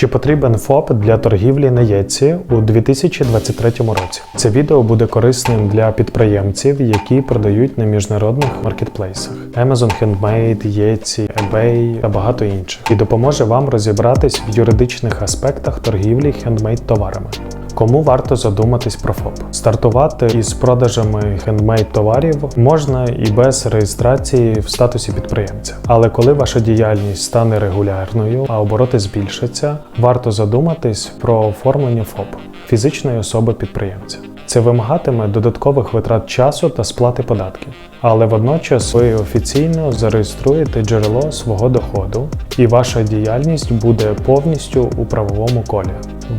Чи потрібен ФОП для торгівлі на ЄЦі у 2023 році? Це відео буде корисним для підприємців, які продають на міжнародних маркетплейсах Amazon Handmade, Єці, eBay та багато інших, і допоможе вам розібратись в юридичних аспектах торгівлі хендмейд товарами. Кому варто задуматись про ФОП? Стартувати із продажами хендмейд товарів можна і без реєстрації в статусі підприємця. Але коли ваша діяльність стане регулярною, а обороти збільшаться, варто задуматись про оформлення ФОП фізичної особи підприємця. Це вимагатиме додаткових витрат часу та сплати податків, але водночас ви офіційно зареєструєте джерело свого доходу, і ваша діяльність буде повністю у правовому колі.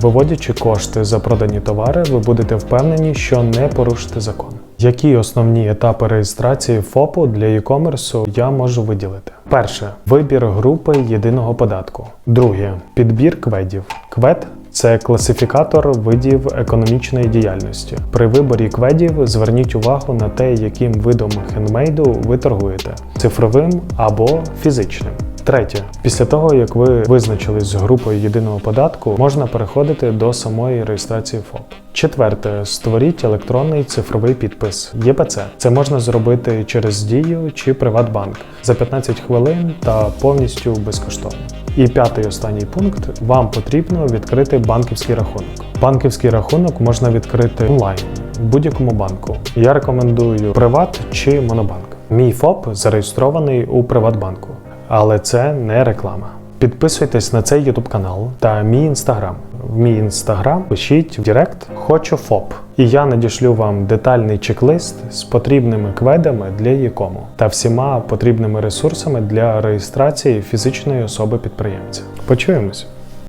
Виводячи кошти за продані товари, ви будете впевнені, що не порушите закон. Які основні етапи реєстрації ФОПу для e-commerce я можу виділити? Перше вибір групи єдиного податку. Друге підбір кведів. Квед це класифікатор видів економічної діяльності. При виборі кведів зверніть увагу на те, яким видом хендмейду ви торгуєте цифровим або фізичним. Третє, після того як ви визначились з групою єдиного податку, можна переходити до самої реєстрації ФОП. Четверте, створіть електронний цифровий підпис ЄПЦ. Це можна зробити через Дію чи Приватбанк за 15 хвилин та повністю безкоштовно. І п'ятий останній пункт: вам потрібно відкрити банківський рахунок. Банківський рахунок можна відкрити онлайн будь-якому банку. Я рекомендую Приват чи Монобанк. Мій ФОП зареєстрований у Приватбанку, але це не реклама. Підписуйтесь на цей YouTube канал та мій інстаграм. В мій інстаграм пишіть в Директ Хочу ФОП, і я надішлю вам детальний чек-лист з потрібними кведами для Якому та всіма потрібними ресурсами для реєстрації фізичної особи підприємця. Почуємось!